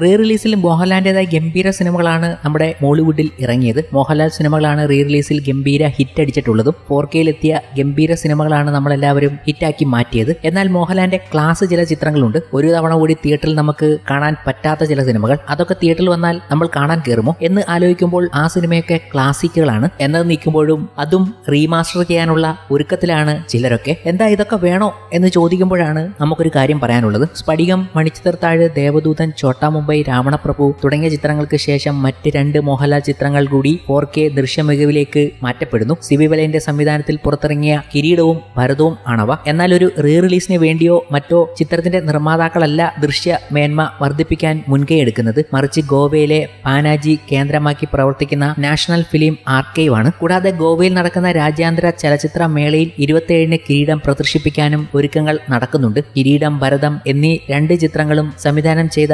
Re റിലീസിൽ മോഹൻലാലിന്റെതായ ഗംഭീര സിനിമകളാണ് നമ്മുടെ മോളിവുഡിൽ ഇറങ്ങിയത്. മോഹൻലാൽ സിനിമകളാണ് റീ റിലീസിൽ ഗംഭീര ഹിറ്റ് അടിച്ചിട്ടുള്ളതും. ഫോർ കെയിലെത്തിയ ഗംഭീര സിനിമകളാണ് നമ്മളെല്ലാവരും ഹിറ്റാക്കി മാറ്റിയത്. എന്നാൽ മോഹൻലാലിന്റെ ക്ലാസ് ചില ചിത്രങ്ങളുണ്ട്. ഒരു തവണ കൂടി തിയേറ്ററിൽ നമുക്ക് കാണാൻ പറ്റാത്ത ചില സിനിമകൾ. അതൊക്കെ തിയേറ്ററിൽ വന്നാൽ നമ്മൾ കാണാൻ കയറുമോ എന്ന് ആലോചിക്കുമ്പോൾ ആ സിനിമയൊക്കെ ക്ലാസിക്കുകളാണ് എന്നത് നിൽക്കുമ്പോഴും അതും റീമാസ്റ്റർ ചെയ്യാനുള്ള ഒരുക്കത്തിലാണ് ചിലരൊക്കെ. എന്താ ഇതൊക്കെ വേണോ എന്ന് ചോദിക്കുമ്പോഴാണ് നമുക്കൊരു കാര്യം പറയാനുള്ളത്. സ്ഫടികം മണിച്ചിത്രത്താഴ് ദേവദൂതൻ ചോട്ടാ മുംബൈ രാവണപ്രഭു തുടങ്ങിയ ചിത്രങ്ങൾക്ക് ശേഷം മറ്റ് രണ്ട് മോഹൻലാൽ ചിത്രങ്ങൾ കൂടി ഫോർ കെ ദൃശ്യമികവിലേക്ക് മാറ്റപ്പെടുന്നു. സിബി വലയന്റെ സംവിധാനത്തിൽ പുറത്തിറങ്ങിയ കിരീടവും ഭരതവും ആണവ. എന്നാൽ ഒരു റീ റിലീസിന് വേണ്ടിയോ മറ്റോ ചിത്രത്തിന്റെ നിർമ്മാതാക്കളല്ല ദൃശ്യ മേന്മ വർദ്ധിപ്പിക്കാൻ മുൻകൈ എടുക്കുന്നത്. മറിച്ച് ഗോവയിലെ പാനാജി കേന്ദ്രമാക്കി പ്രവർത്തിക്കുന്ന നാഷണൽ ഫിലിം ആർക്കൈവ് ആണ്. കൂടാതെ ഗോവയിൽ നടക്കുന്ന രാജ്യാന്തര ചലച്ചിത്ര മേളയിൽ ഇരുപത്തിയേഴിന് കിരീടം പ്രദർശിപ്പിക്കാനും ഒരുക്കങ്ങൾ നടക്കുന്നുണ്ട്. കിരീടം ഭരതം എന്നീ രണ്ട് ചിത്രങ്ങളും സംവിധാനം ചെയ്ത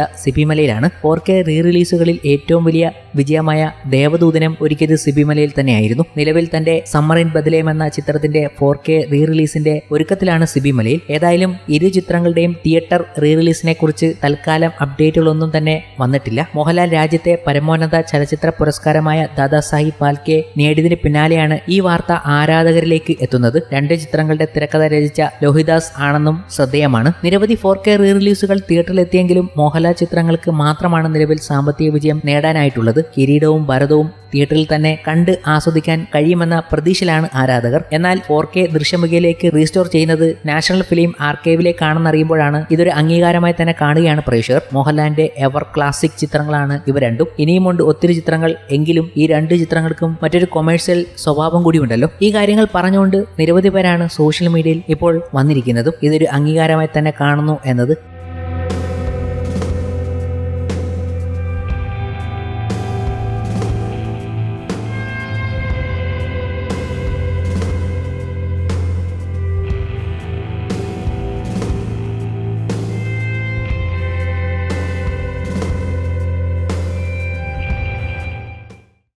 സിബിമലയിലാണ് ഫോർ കെ റീ റിലീസുകളിൽ ഏറ്റവും വലിയ വിജയമായ ദേവദൂതനം ഒരുക്കിയത് സിബിമലയിൽ തന്നെയായിരുന്നു. നിലവിൽ തന്റെ സമ്മർ ഇൻ ബദലേം എന്ന ചിത്രത്തിന്റെ ഫോർ കെ റീ റിലീസിന്റെ ഒരുക്കത്തിലാണ് സിബിമലയിൽ. ഏതായാലും ഇരു ചിത്രങ്ങളുടെയും തിയേറ്റർ റീ റിലീസിനെ കുറിച്ച് തൽക്കാലം അപ്ഡേറ്റുകളൊന്നും തന്നെ വന്നിട്ടില്ല. മോഹൻലാൽ രാജ്യത്തെ പരമോന്നത ചലച്ചിത്ര പുരസ്കാരമായ ദാദാസാഹിബ് പാൽക്കെ നേടിയതിന് പിന്നാലെയാണ് ഈ വാർത്ത ആരാധകരിലേക്ക് എത്തുന്നത്. രണ്ട് ചിത്രങ്ങളുടെ തിരക്കഥ രചിച്ച ലോഹിദാസ് ആണെന്നും ശ്രദ്ധേയമാണ്. നിരവധി ഫോർ കെ റീ റിലീസുകൾ തിയേറ്ററിലെത്തിയെങ്കിലും മോഹൻലാൽ ചിത്രങ്ങൾക്ക് മാത്രമാണ് നിലവിൽ സാമ്പത്തിക വിജയം നേടാനായിട്ടുള്ളത്. കിരീടവും ഭരതവും തിയേറ്ററിൽ തന്നെ കണ്ട് ആസ്വദിക്കാൻ കഴിയുമെന്ന പ്രതീക്ഷയിലാണ് ആരാധകർ. എന്നാൽ ഫോർ കെ ദൃശ്യമുഖയിലേക്ക് റീസ്റ്റോർ ചെയ്യുന്നത് നാഷണൽ ഫിലിം ആർക്കൈവിലേക്കാണെന്നറിയുമ്പോഴാണ് ഇതൊരു അംഗീകാരമായി തന്നെ കാണുകയാണ് പ്രേക്ഷകർ. മോഹൻലാലിന്റെ എവർ ക്ലാസിക് ചിത്രങ്ങളാണ് ഇവ രണ്ടും. ഇനിയുമുണ്ട് ഒത്തിരി ചിത്രങ്ങൾ. എങ്കിലും ഈ രണ്ട് ചിത്രങ്ങൾക്കും മറ്റൊരു കൊമേഴ്സ്യൽ സ്വഭാവം കൂടിയുണ്ടല്ലോ. ഈ കാര്യങ്ങൾ പറഞ്ഞുകൊണ്ട് നിരവധി പേരാണ് സോഷ്യൽ മീഡിയയിൽ ഇപ്പോൾ വന്നിരിക്കുന്നതും. ഇതൊരു അംഗീകാരമായി തന്നെ കാണുന്നു എന്നത്